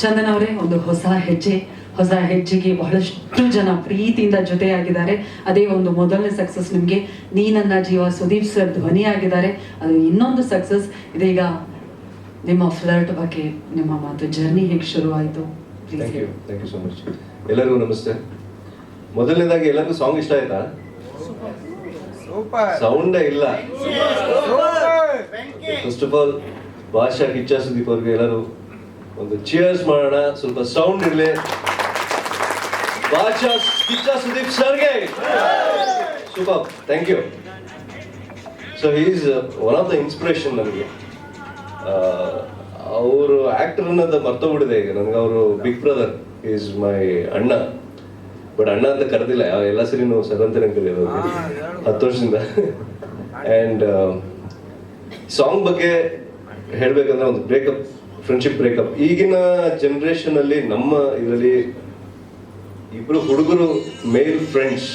ಚಂದನ್ ಅವರೇ ಒಂದು ಹೊಸ ಹೆಜ್ಜೆ ಹೊಸ ಹೆಜ್ಜೆಗೆ ಬಹಳಷ್ಟು ಜನ ಪ್ರೀತಿಯಿಂದ ಜೊತೆಯಾಗಿದ್ದಾರೆ. ಅದೇ ಒಂದು ಮೊದಲನೇ ಸಕ್ಸಸ್ ನಿಮಗೆ. ನೀ ನನ್ನ ಜೀವ ಸುದೀಪ್ ಸರ್ ಧ್ವನಿಯಾಗಿದ್ದಾರೆ. ಅದು ಇನ್ನೊಂದು ಸಕ್ಸಸ್ ಇದೀಗ ನಿಮ್ಮ ಫ್ಲರ್ಟ್ ಬಗ್ಗೆ ನಿಮ್ಮ ಮಾತು ಜರ್ನಿ ಹೇಗೆ ಶುರುವಾಯಿತು thank you thank you so much ಎಲ್ಲರಿಗೂ ನಮಸ್ತೆ. ಮೊದಲನೇದಾಗಿ ಎಲ್ಲರಿಗೂ ಸಾಂಗ್ ಇಷ್ಟ ಆಯ್ತಾ? ಸೂಪರ್ ಸೌಂಡೇ ಇಲ್ಲ. ಫಸ್ಟ್ ಆಫ್ ಆಲ್ ಭಾಷಾ ಕಿಚ್ಚ ಸುದೀಪ್ ಅವ್ರಿಗೆ ಎಲ್ಲರೂ ಒಂದು ಚಿಯರ್ಸ್ ಮಾಡೋಣ. ಸ್ವಲ್ಪ ಸೌಂಡ್ ಇರಲಿ. ಬಾಚಾ ಕಿಚ್ಚ ಸುದೀಪ್ ಸರ್ಗೆ. Super thank you so is one of the inspiration ನನಗೆ. ಅವರು ಆಕ್ಟರ್ ಅನ್ನೋದು ಬಿಡಿದೆ ಈಗ. ನನಗೆ ಅವರು ಬಿಗ್ ಬ್ರದರ್ ಈಸ್ ಮೈ ಅಣ್ಣ. ಬಟ್ ಅಣ್ಣ ಅಂತ ಕರೆದಿಲ್ಲ. ಎಲ್ಲ ಸರಿ ಸರ್ ಅಂತಾನೆ ಕರೆಯೋದು ಹತ್ತು ವರ್ಷದಿಂದ. ಆ್ಯಂಡ್ ಸಾಂಗ್ ಬಗ್ಗೆ ಹೇಳಬೇಕಂದ್ರೆ ಒಂದು ಬ್ರೇಕಪ್ ಫ್ರೆಂಡ್ಶಿಪ್ ಬ್ರೇಕಪ್ ಈಗಿನ ಜನರೇಷನ್ ಅಲ್ಲಿ ನಮ್ಮ ಇದರಲ್ಲಿ ಇಬ್ರು ಹುಡುಗರು ಮೇಲ್ ಫ್ರೆಂಡ್ಸ್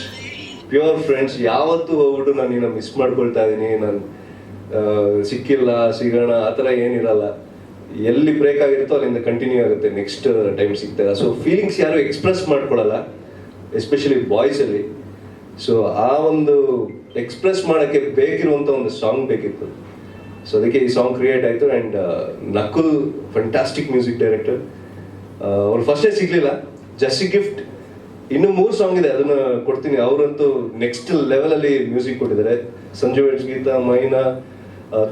ಪ್ಯೂರ್ ಫ್ರೆಂಡ್ಸ್ ಯಾವತ್ತೂ ಹೋಗ್ಬಿಟ್ಟು ನಾನು ನಿನ್ನ ಮಿಸ್ ಮಾಡ್ಕೊಳ್ತಾ ಇದ್ದೀನಿ ನಾನು ಸಿಕ್ಕಿಲ್ಲ, ಸಿಗೋಣ, ಆ ಥರ ಏನಿರಲ್ಲ. ಎಲ್ಲಿ ಬ್ರೇಕ್ ಆಗಿರುತ್ತೋ ಅಲ್ಲಿಂದ ಕಂಟಿನ್ಯೂ ಆಗುತ್ತೆ ನೆಕ್ಸ್ಟ್ ಟೈಮ್ ಸಿಗ್ತದೆ. ಸೊ ಫೀಲಿಂಗ್ಸ್ ಯಾರು ಎಕ್ಸ್ಪ್ರೆಸ್ ಮಾಡ್ಕೊಳ್ಳಲ್ಲ ಎಸ್ಪೆಷಲಿ ಬಾಯ್ಸಲ್ಲಿ ಸೊ ಆ ಒಂದು ಎಕ್ಸ್ಪ್ರೆಸ್ ಮಾಡೋಕ್ಕೆ ಬೇಕಿರುವಂಥ ಒಂದು ಸಾಂಗ್ ಬೇಕಿತ್ತು. ಸೊ ಅದಕ್ಕೆ ಈ ಸಾಂಗ್ ಕ್ರಿಯೇಟ್ ಆಯಿತು and Nakul fantastic music director ಅವ್ರು ಫಸ್ಟೇ ಸಿಗಲಿಲ್ಲ ಜಸ್ಟ್ ಗಿಫ್ಟ್ ಇನ್ನೂ ಮೂರು ಸಾಂಗ್ ಇದೆ ಅದನ್ನು ಕೊಡ್ತೀನಿ ಅವರಂತೂ ನೆಕ್ಸ್ಟ್ ಲೆವೆಲಲ್ಲಿ ಮ್ಯೂಸಿಕ್ ಕೊಟ್ಟಿದ್ದಾರೆ ಸಂಜು ಗೀತಾ ಮೈನಾ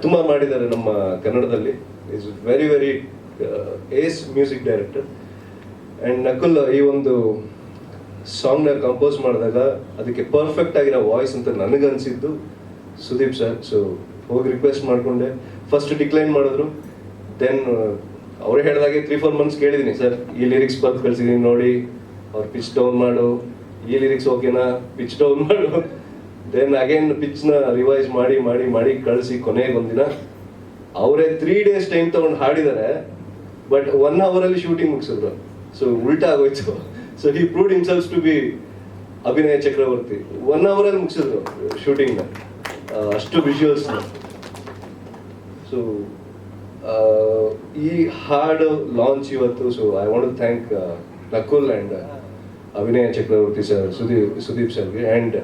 ತುಂಬಾ ಮಾಡಿದ್ದಾರೆ ನಮ್ಮ ಕನ್ನಡದಲ್ಲಿ. Is very very ace music director and Nakul, ಈ ಒಂದು ಸಾಂಗ್ನ ಕಂಪೋಸ್ ಮಾಡಿದಾಗ, ಅದಕ್ಕೆ ಪರ್ಫೆಕ್ಟ್ ಆಗಿರೋ ವಾಯ್ಸ್ ಅಂತ ನನಗನ್ಸಿದ್ದು ಸುದೀಪ್ ಸರ್ ಸೊ ಹೋಗಿ ರಿಕ್ವೆಸ್ಟ್ ಮಾಡಿಕೊಂಡೆ. ಫಸ್ಟ್ ಡಿಕ್ಲೈನ್ ಮಾಡಿದ್ರು. ದೆನ್ ಅವರೇ ಹೇಳಿದಾಗೆ ತ್ರೀ ಫೋರ್ ಮಂತ್ಸ್ ಕೇಳಿದ್ದೀನಿ ಸರ್ ಈ ಲಿರಿಕ್ಸ್ ಬರ್ದು ಕಳಿಸಿದ್ದೀನಿ ನೋಡಿ. ಅವ್ರು ಪಿಚ್ ಡೌನ್ ಮಾಡು. ಈ ಲಿರಿಕ್ಸ್ ಓಕೆನಾ ಪಿಚ್ ಡೌನ್ ಮಾಡು. ದೆನ್ ಅಗೇನ್ ಪಿಚ್ನ ರಿವೈಸ್ ಮಾಡಿ ಮಾಡಿ ಮಾಡಿ ಕಳಿಸಿ ಕೊನೆಗೆ ಒಂದಿನ. ಅವರೇ ತ್ರೀ ಡೇಸ್ ಟೈಮ್ ತಗೊಂಡು ಹಾಡಿದ್ದಾರೆ ಬಟ್ ಒನ್ ಅವರಲ್ಲಿ ಶೂಟಿಂಗ್ ಮುಗಿಸಿದ್ರು. ಸೊ ಉಲ್ಟಾ ಆಗೋಯ್ತು. So he proved himself to be Abhinaya Chakravarthy one ಅವರಲ್ಲಿ ಮುಗಿಸಿದ್ರು ಶೂಟಿಂಗ್ನ ಅಷ್ಟು ವಿಜುವಲ್ಸ್ ಸೊ ಈ ಹಾಡು ಲಾಂಚ್ ಇವತ್ತು so I want thank Nakul and Abhinaya Chakravarthy sir Sudeep Sudeep ಸರ್ಗೆ ಆ್ಯಂಡ್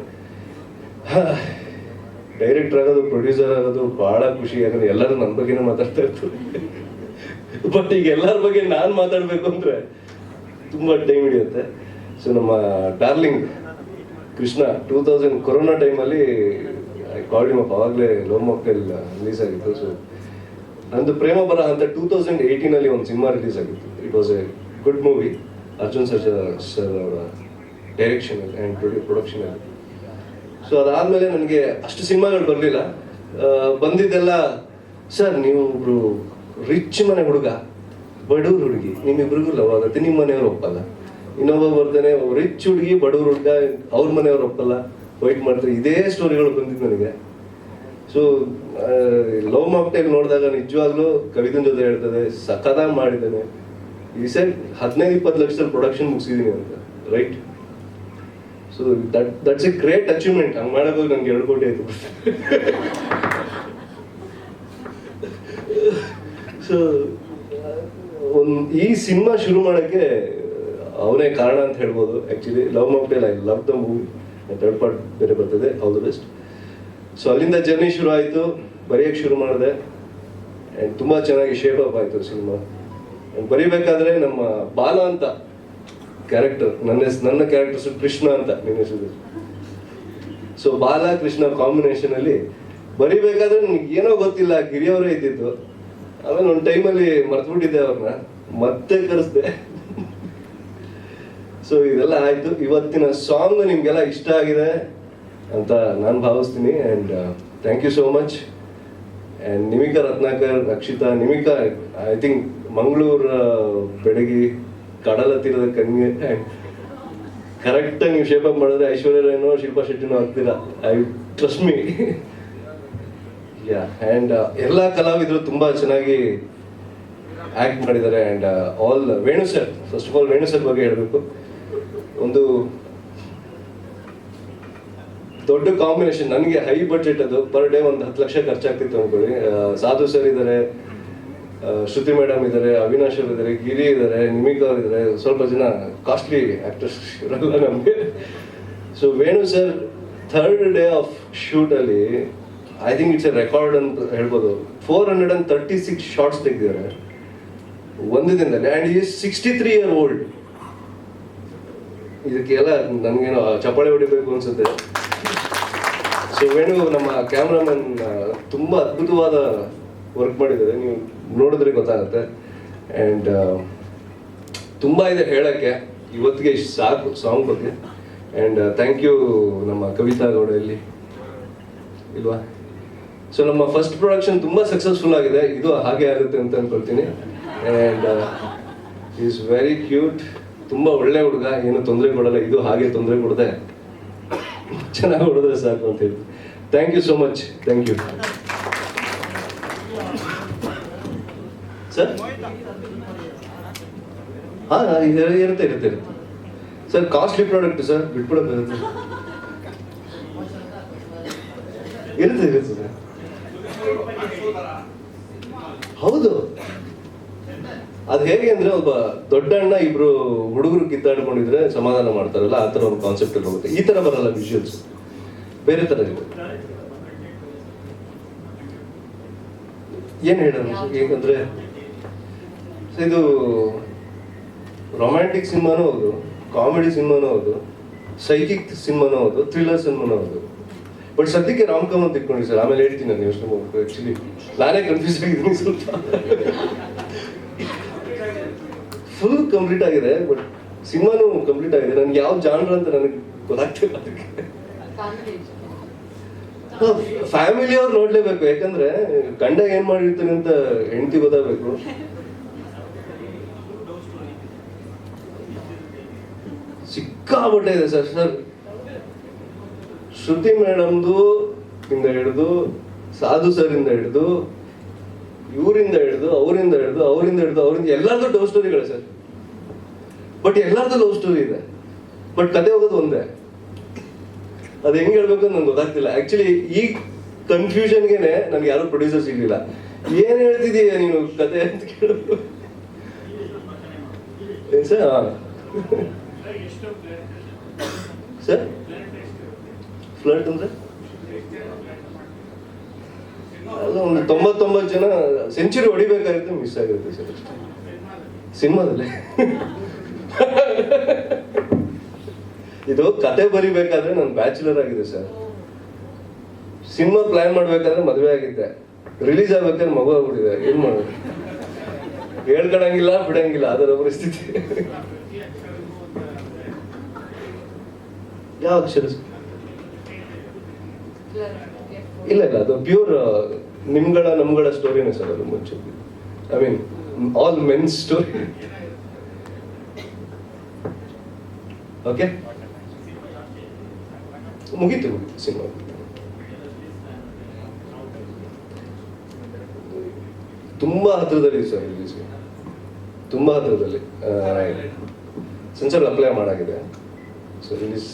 ಡೈರೆಕ್ಟರ್ ಆಗೋದು ಪ್ರೊಡ್ಯೂಸರ್ ಆಗೋದು ಬಹಳ ಖುಷಿ. ಯಾಕಂದ್ರೆ ಎಲ್ಲರೂ ನನ್ನ ಬಗ್ಗೆನೇ ಮಾತಾಡ್ತಾ ಇರ್ತಾರೆ. ಬಟ್ ಈಗ ಎಲ್ಲರ ಬಗ್ಗೆ ನಾನು ಮಾತಾಡಬೇಕು ಅಂದ್ರೆ ತುಂಬಾ ಟೈಮ್ ಹಿಡಿಯುತ್ತೆ. ಸೊ ನಮ್ಮ darling Krishna two thousand corona ಟೈಮಲ್ಲಿ ಕಾಲ್ಡ್ ಅಪ್ ಅವಾಗಲೇ ಲೋ ಮಾಕ್ಟೆಲ್ ರಿಲೀಸ್ ಆಗಿತ್ತು. ಸೊ ನಂದು ಪ್ರೇಮ ಬರ ಅಂತ ಟೂ ತೌಸಂಡ್ ಏಯ್ಟೀನಲ್ಲಿ ಒಂದು ಸಿನಿಮಾ ರಿಲೀಸ್ ಆಗಿತ್ತು. It was a good movie Arjun sir sir ಅವರ ಡೈರೆಕ್ಷನ್ ಆ್ಯಂಡ್ ಪ್ರೊಡಕ್ಷನಲ್ಲಿ ಸೊ ಅದಾದಮೇಲೆ ನನಗೆ ಅಷ್ಟು ಸಿನಿಮಾಗಳು ಬರಲಿಲ್ಲ. ಬಂದಿದ್ದೆಲ್ಲ ಸರ್ ನೀವು ಒಬ್ರು ರಿಚ್ ಮನೆ ಹುಡುಗ ಬಡವ್ರ ಹುಡುಗಿ, ನಿಮ್ಮಿಬ್ರಿಗೂ ಲವ್ ಆಗುತ್ತೆ. ನಿಮ್ಮ ಮನೆಯವ್ರು ಒಪ್ಪಲ್ಲ. ಇನ್ನೊಬ್ಬ ಬರ್ತಾನೆ ರಿಚ್ ಹುಡುಗಿ ಬಡವ್ರ ಹುಡುಗ, ಅವ್ರ ಮನೆಯವ್ರು ಒಪ್ಪಲ್ಲ. ವೈಟ್ ಮಾಡ್ತಾರೆ ಇದೇ ಸ್ಟೋರಿಗಳು ಬಂದಿದ್ದು ನನಗೆ. ಸೊ ಲವ್ ಮಾಪ್ಟೇಲ್ ನೋಡಿದಾಗ ನಿಜವಾಗ್ಲೂ ಕವಿತನ್ ಜೊತೆ ಹೇಳ್ತದೆ, ಸಖತ್ತಾಗಿ ಮಾಡಿದ್ದಾನೆ. ಈ ಸೈಡ್ ಹದಿನೈದು ಇಪ್ಪತ್ತು ಲಕ್ಷದಲ್ಲಿ ಪ್ರೊಡಕ್ಷನ್ ಮುಗಿಸಿದೀನಿ ಅಂತ right so that that's a great achievement ಹಂಗೆ ಮಾಡೋದು ನಂಗೆ ಎರಡು ಕೋಟಿ ಆಯ್ತು. ಸೊ ಒಂದು, ಈ ಸಿನಿಮಾ ಶುರು ಮಾಡೋಕ್ಕೆ, ಅವನೇ ಕಾರಣ ಅಂತ ಹೇಳ್ಬೋದು. Actually love mocktail I love the movie third part ಬೇರೆ ಬರ್ತದೆ. ಆಲ್ ದ ಬೆಸ್ಟ್ ಸೊ ಅಲ್ಲಿಂದ ಜರ್ನಿ ಶುರು ಆಯಿತು. ಬರೆಯೋಕ್ಕೆ ಶುರು ಮಾಡಿದೆ. ಆ್ಯಂಡ್ ತುಂಬ ಚೆನ್ನಾಗಿ ಶೇಪ್ ಅಪ್ ಆಯಿತು ಸಿನಿಮಾ. ಬರಿಬೇಕಾದ್ರೆ ನಮ್ಮ ಬಾಲ ಅಂತ ಕ್ಯಾರೆಕ್ಟರ್ ನನ್ನ ನನ್ನ ಕ್ಯಾರೆಕ್ಟರ್ ಕೃಷ್ಣ ಅಂತ ನಿನ್ನ ಹೆಸರು ಸೊ ಬಾಲ, ಕೃಷ್ಣ ಕಾಂಬಿನೇಷನ್ ಅಲ್ಲಿ ಬರಿಬೇಕಾದ್ರೆ ನನಗೆ ಏನೋ ಗೊತ್ತಿಲ್ಲ, ಗಿರಿಯವರೇ ಇದ್ದಿದ್ದು. ಆಮೇಲೆ ಒಂದು ಟೈಮಲ್ಲಿ ಮರ್ತ್ಬಿಟ್ಟಿದ್ದೆ ಅವ್ರನ್ನ ಮತ್ತೆ ಕರೆಸ್ದೆ. ಸೊ ಇದೆಲ್ಲ ಆಯ್ತು. ಇವತ್ತಿನ ಸಾಂಗ್ ನಿಮ್ಗೆಲ್ಲ ಇಷ್ಟ ಆಗಿದೆ. ಅಂತ ನಾನು ಭಾವಿಸ್ತೀನಿ and thank you so much and Nimika Ratnakar, Rakshita, Nimika I think Mangalore ಬೆಡಗಿ, ಕಡಲ ತೀರದ ಕನ್ಯೆ ಕರೆಕ್ಟಾಗಿ ನೀವು ಶೇಪ್ ಅಪ್ ಮಾಡಿದ್ರೆ ಐಶ್ವರ್ಯ ರಾಯ್ನೋ ಶಿಲ್ಪಾ ಶೆಟ್ಟಿನೋ ಆಗ್ತೀರಾ? I trust me yeah and ಎಲ್ಲ ಕಲಾವಿದರು ತುಂಬ ಚೆನ್ನಾಗಿ ಆ್ಯಕ್ಟ್ ಮಾಡಿದ್ದಾರೆ and all Venu sir first of all Venu sir ಬಗ್ಗೆ ಹೇಳಬೇಕು. ಒಂದು ದೊಡ್ಡ ಕಾಂಬಿನೇಷನ್ ನನಗೆ ಹೈ ಬಜೆಟ್ ಅದು. ಪರ್ ಡೇ ಒಂದು ಹತ್ತು ಲಕ್ಷ ಖರ್ಚಾಗ್ತಿತ್ತು ಅನ್ಕೊಳ್ಳಿ. ಸಾಧು ಸರ್ ಇದ್ದಾರೆ ಶ್ರುತಿ ಮೇಡಮ್ ಇದ್ದಾರೆ ಅವಿನಾಶ್ ಅವರು ಇದ್ದಾರೆ ಗಿರಿ ಇದ್ದಾರೆ ನಿಮಿಕ್ ಅವ್ರು ಇದ್ದಾರೆ ಸ್ವಲ್ಪ ಜನ ಕಾಸ್ಟ್ಲಿ ಆಕ್ಟರ್ಸ್ ಇರಲ್ಲ ನಮಗೆ. So Venu sir third day of ಶೂಟಲ್ಲಿ I think it's a record ಅಂತ ಹೇಳ್ಬೋದು. Four hundred and thirty six shots ತೆಗೆದಿದ್ದಾರೆ. ಒಂದು ದಿನದಲ್ಲಿ. And is sixty three year old ಇದಕ್ಕೆಲ್ಲ ನನಗೇನು ಚಪ್ಪಾಳೆ ಹೊಡಿಬೇಕು ಅನ್ಸುತ್ತೆ. ಸೊ ವೇಣು ನಮ್ಮ ಕ್ಯಾಮ್ರಾಮನ್ ತುಂಬಾ ಅದ್ಭುತವಾದ ವರ್ಕ್ ಮಾಡಿದ್ದಾರೆ. ನೀವು ನೋಡಿದ್ರೆ ಗೊತ್ತಾಗುತ್ತೆ. ಆ್ಯಂಡ್ ತುಂಬಾ ಇದೆ ಹೇಳಕ್ಕೆ. ಇವತ್ತಿಗೆ ಇಷ್ಟು ಸಾಕು ಸಾಂಗ್ ಬಗ್ಗೆ. ಆ್ಯಂಡ್ ಥ್ಯಾಂಕ್ ಯು ನಮ್ಮ ಕವಿತಾ ಗೌಡ ಇಲ್ಲಿ ಇಲ್ವಾ? ಸೊ ನಮ್ಮ ಫಸ್ಟ್ ಪ್ರೊಡಕ್ಷನ್ ತುಂಬಾ ಸಕ್ಸಸ್ಫುಲ್ ಆಗಿದೆ. ಇದು ಹಾಗೆ ಆಗುತ್ತೆ ಅಂತ ಅನ್ಕೊಳ್ತೀನಿ. ಆ್ಯಂಡ್ ಈಸ್ ವೆರಿ ಕ್ಯೂಟ್ ತುಂಬಾ ಒಳ್ಳೆ ಹುಡುಗ. ಏನು ತೊಂದರೆ ಕೊಡಲ್ಲ. ಇದು ಹಾಗೆ ತೊಂದರೆ ಕೊಡದೆ. ಚೆನ್ನಾಗಿ ಹೊಡೆದ್ರೆ ಸಾಕು ಅಂತ ಹೇಳಿ thank you so much thank you sir ಹಾಂ ಇರುತ್ತೆ ಇರುತ್ತೆ ಇರುತ್ತೆ. ಸರ್ ಕಾಸ್ಟ್ಲಿ ಪ್ರಾಡಕ್ಟ್ ಸರ್ ಬಿಟ್ಬಿಡೋಕ್ಕಾಗುತ್ತೆ ಇರುತ್ತೆ. ಇರುತ್ತೆ ಸರ್ ಹೌದು. ಅದು ಹೇಗೆ ಅಂದ್ರೆ ಒಬ್ಬ ದೊಡ್ಡ ಅಣ್ಣ ಇಬ್ರು ಹುಡುಗರು ಕಿತ್ತಾಡ್ಕೊಂಡಿದ್ರೆ ಸಮಾಧಾನ ಮಾಡ್ತಾರಲ್ಲ, ಆ ತರ ಒಂದು ಕಾನ್ಸೆಪ್ಟ್ ಅಲ್ಲಿ ಹೋಗುತ್ತೆ. ಈ ತರ ಬರಲ್ಲ ವಿಜುವಲ್ಸ್ ಬೇರೆ ತರ ಇದೆ. ಏನ್ ಹೇಳೋಣ ಹೇಗಂದ್ರೆ ಇದು ರೊಮ್ಯಾಂಟಿಕ್ ಸಿನಿಮಾನೂ ಹೌದು ಕಾಮಿಡಿ ಸಿನಿಮಾನೂ ಹೌದು ಸೈಕಿಕ್ ಸಿನಿಮಾನೂ ಹೌದು ಥ್ರಿಲ್ಲರ್ ಸಿನಿಮಾನೂ ಹೌದು. ಬಟ್ ಸದ್ಯಕ್ಕೆ ರಾಮ್ ಕಾಮ್ ಅಂತ ಇಟ್ಕೊಂಡಿ ಸರ್. ಆಮೇಲೆ ಹೇಳ್ತೀನಿ ನಾನು ಯೋಚನೆ ಆಕ್ಚುಲಿ ನಾನೇ ಕನ್ಫ್ಯೂಸ್ ಆಗಿದ್ದೀನಿ ಸ್ವಲ್ಪ. ಫುಲ್ ಕಂಪ್ಲೀಟ್ ಆಗಿದೆ ಬಟ್ ಸಿನಿಮಾನು ಕಂಪ್ಲೀಟ್ ಆಗಿದೆ. ನನ್ಗೆ ಯಾವ ಜಾನರ್ ಅಂತ ನನಗೆ ಗೊತ್ತಾಗ್ತಿಲ್ಲ ಅದಕ್ಕೆ. ಫ್ಯಾಮಿಲಿ ಅವ್ರು ನೋಡ್ಲೇಬೇಕು, ಯಾಕಂದ್ರೆ ಗಂಡ ಏನ್ ಮಾಡಿರ್ತಾನೆ ಅಂತ ಹೆಂಡತಿ ಗೊತ್ತಾಗಬೇಕು. ಸಿಕ್ಕಾಬಟ್ಟೆ ಇದೆ ಸರ್ ಸರ್. ಶ್ರುತಿ ಮೇಡಮ್ದು ಇಂದ ಹಿಡಿದು, ಸಾಧು ಸರ್ ಇಂದ ಹಿಡಿದು ಇವರಿಂದ ಹಿಡಿದು ಅವರಿಂದ ಹಿಡಿದು ಅವರಿಂದ ಹಿಡಿದು ಅವರಿಂದ ಎಲ್ಲರದು ಲವ್ ಸ್ಟೋರಿಗಳು ಸರ್. ಬಟ್ ಎಲ್ಲರದು ಲವ್ ಸ್ಟೋರಿ ಇದೆ. ಬಟ್ ಕತೆ ಹೋಗೋದು ಒಂದೇ. ಅದು ಹೆಂಗೆ ಹೇಳ್ಬೇಕು ಅಂತ ನಂಗೆ ಗೊತ್ತಾಗ್ತಿಲ್ಲ. ಆಕ್ಚುಲಿ ಈ ಕನ್ಫ್ಯೂಷನ್ಗೆ ನನಗೆ ಯಾರು ಪ್ರೊಡ್ಯೂಸರ್ ಸಿಗ್ಲಿಲ್ಲ. ಏನು ಹೇಳ್ತಿದೀಯ ನೀನು ಕತೆ ಅಂತ ಕೇಳಿದ್ರು. ಸರ್. ಸರ್? ಫ್ಲಡ್ ಅಂದ್ರೆ ಅಲ್ಲ, ಒಂದು ತೊಂಬತ್ತೊಂಬತ್ತು ಜನ ಸೆಂಚುರಿ ಹೊಡಿಬೇಕಾಗಿತ್ತು ಮಿಸ್ ಆಗಿರುತ್ತೆ ಸರ್ ಸಿನಿಮಾದಲ್ಲಿ. ಇದು ಕತೆ ಬರಿಬೇಕಾದ್ರೆ ನಾನು ಬ್ಯಾಚುಲರ್ ಆಗಿದೆ ಸರ್. ಸಿನಿಮಾ ಪ್ಲಾನ್ ಮಾಡ್ಬೇಕಾದ್ರೆ ಮದುವೆ ಆಗಿದ್ದೆ. ರಿಲೀಸ್ ಆಗ್ಬೇಕಾದ್ರೆ ಮಗು ಆಗ್ಬಿಟ್ಟಿದೆ. ಏನ್ ಮಾಡೋದು? ಹೇಳ್ಕೊಳಂಗಿಲ್ಲ ಬಿಡಂಗಿಲ್ಲ, ಅದರ ಪರಿಸ್ಥಿತಿ. ಯಾವ ಅಕ್ಷರ? ಇಲ್ಲ ಇಲ್ಲ, ಅದು ಪ್ಯೂರ್ ನಿಮ್ಗಳ, ನಮ್ಗಳ ಸ್ಟೋರಿನೇ ಸರ್ ಅದು ಮುಂಚೆ I mean all men story okay ಮುಗೀತು ಮುಗೀತು ಸಿನಿಮಾ. ತುಂಬಾ ಹತ್ರದಲ್ಲಿ ಸರ್ ರಿಲೀಸ್ಗೆ ತುಂಬಾ ಹತ್ರದಲ್ಲಿ censor apply ಮಾಡಾಗಿದೆ. So release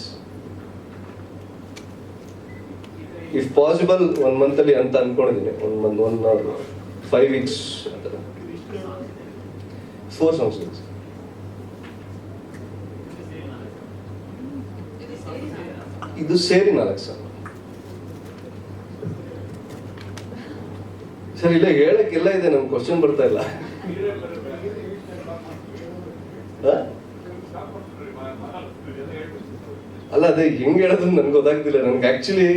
if possible one ಮಂತಲ್ಲಿ ಅಂತ ಅನ್ಕೊಂಡಿದ್ದೀನಿ. One month one five weeks four songs ಇದು ಸೇರಿ ನಾಲ್ಕು ಸಾಂಗ್ ಸರ್, ಇಲ್ಲ ಹೇಳಕ್ಕೆಲ್ಲ ಇದೆ. ನಮ್ಗೆ ಕ್ವಶನ್ ಬರ್ತಾ ಇಲ್ಲ? ಅಲ್ಲ, ಅದೇ, ಹೆಂಗ್ ಹೇಳೋದು ನನ್ಗೆ ಗೊತ್ತಾಗ್ತಿಲ್ಲ. ನನ್ಗೆ ಆಕ್ಚುಲಿ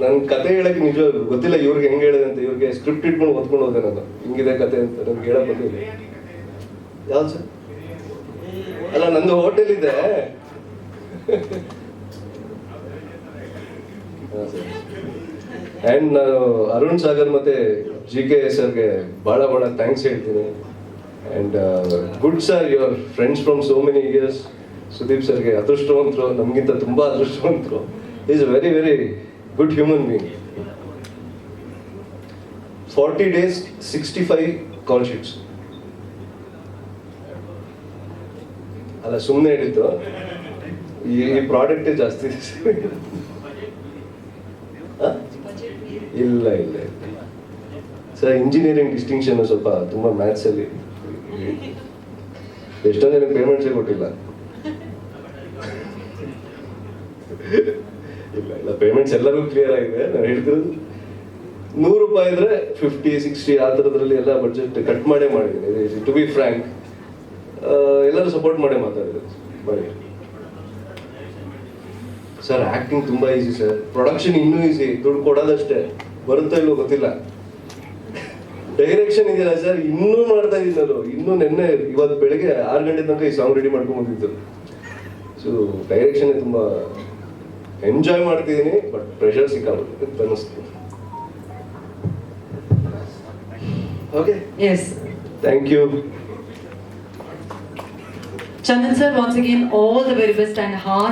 ನನ್ ಕತೆ ಹೇಳಕ್ ನಿಜ ಗೊತ್ತಿಲ್ಲ, ಇವ್ರಿಗೆ ಹೆಂಗ್ ಹೇಳಿದೆ ಅಂತ, ಇವ್ರಿಗೆ ಸ್ಕ್ರಿಪ್ಟ್ ಇಟ್ಕೊಂಡು ಓದ್ಕೊಂಡು ಹೋದೆ ನಾನು. ಹಿಂಗಿದೆ ಕತೆ ಅಂತ ನನ್ಗೆ ಹೇಳಕ್ ಬಂದಿಲ್ಲ ಯಾವ್ದು ಸರ್? ಅಲ್ಲ, ನಂದು ಹೋಟೆಲ್ ಇದೆ. ಆ್ಯಂಡ್ ನಾನು ಅರುಣ್ ಸಾಗರ್ ಮತ್ತೆ ಜಿ ಕೆ ಸರ್ಗೆ ಭಾಳ ಭಾಳ ಥ್ಯಾಂಕ್ಸ್ ಹೇಳ್ತೀನಿ. And good sir your friends from so many years Sudeep ಸರ್ಗೆ ಅದೃಷ್ಟವಂತರು, ನಮಗಿಂತ ತುಂಬ ಅದೃಷ್ಟವಂತರು. Is very very good human being forty days sixty five call sheets ಅಲ್ಲ ಸುಮ್ಮನೆ ಹೇಳಿದ್ದು, ಈ ಪ್ರಾಡಕ್ಟ್ ಜಾಸ್ತಿ? ಇಲ್ಲ ಇಲ್ಲ ಸರ್ ಇಂಜಿನಿಯರಿಂಗ್ ಡಿಸ್ಟಿಂಕ್ಷನ್ ಸ್ವಲ್ಪ ತುಂಬ ಮ್ಯಾಥ್ಸಲ್ಲಿ ಎಷ್ಟೋ ಜನಕ್ಕೆ ಪೇಮೆಂಟ್ಸೇ ಕೊಟ್ಟಿಲ್ಲ. ಪೇಮೆಂಟ್ಸ್ ಎಲ್ಲರಿಗೂ ಕ್ಲಿಯರ್ ಆಗಿದೆ. ನಾನು ಹೇಳ್ತಿರೋದು ನೂರು ರೂಪಾಯಿ ಇದ್ರೆ ಫಿಫ್ಟಿ ಸಿಕ್ಸ್ಟಿ ಆ ಥರದ್ರಲ್ಲಿ ಎಲ್ಲ ಬಜೆಟ್ ಕಟ್ ಮಾಡೇ ಮಾಡಿದ್ದೀನಿ. ಟು ಬಿ ಫ್ರ್ಯಾಂಕ್ ಎಲ್ಲರೂ ಸಪೋರ್ಟ್ ಮಾಡೇ ಮಾತಾಡಿದ್ರು. ಮಾಡಿ ಸರ್ ಆ್ಯಕ್ಟಿಂಗ್ ತುಂಬ ಈಸಿ ಸರ್ ಪ್ರೊಡಕ್ಷನ್ ಇನ್ನೂ ಈಸಿ ದುಡ್ಡು ಕೊಡೋದಷ್ಟೇ. ಬರುತ್ತೋ ಇಲ್ವೋ ಗೊತ್ತಿಲ್ಲ. ಡೈರೆಕ್ಷನ್ ಇದೆಯಲ್ಲ ಸರ್ ಇನ್ನೂ ಮಾಡ್ತಾ ಇದ್ದೀನಲ್ಲೋ ನಾನು. ಇನ್ನೂ ನಿನ್ನೆ, ಇವತ್ತು ಬೆಳಿಗ್ಗೆ ಆರು ಗಂಟೆ ತನಕ ಈ ಸಾಂಗ್ ರೆಡಿ ಮಾಡ್ಕೊಂಡ್ಬಂದಿದ್ದರು ಸೊ ಡೈರೆಕ್ಷನ್ ತುಂಬಾ ಎಂಜಾಯ್ ಮಾಡ್ತಿದ್ದೀನಿ ಬಟ್ ಪ್ರೆಷರ್ ಸಿಕ್ಕಾಬಿಟ್ಟು ಅನ್ನಿಸ್ತು okay yes thank you Chandan sir, once again, all the very best and heart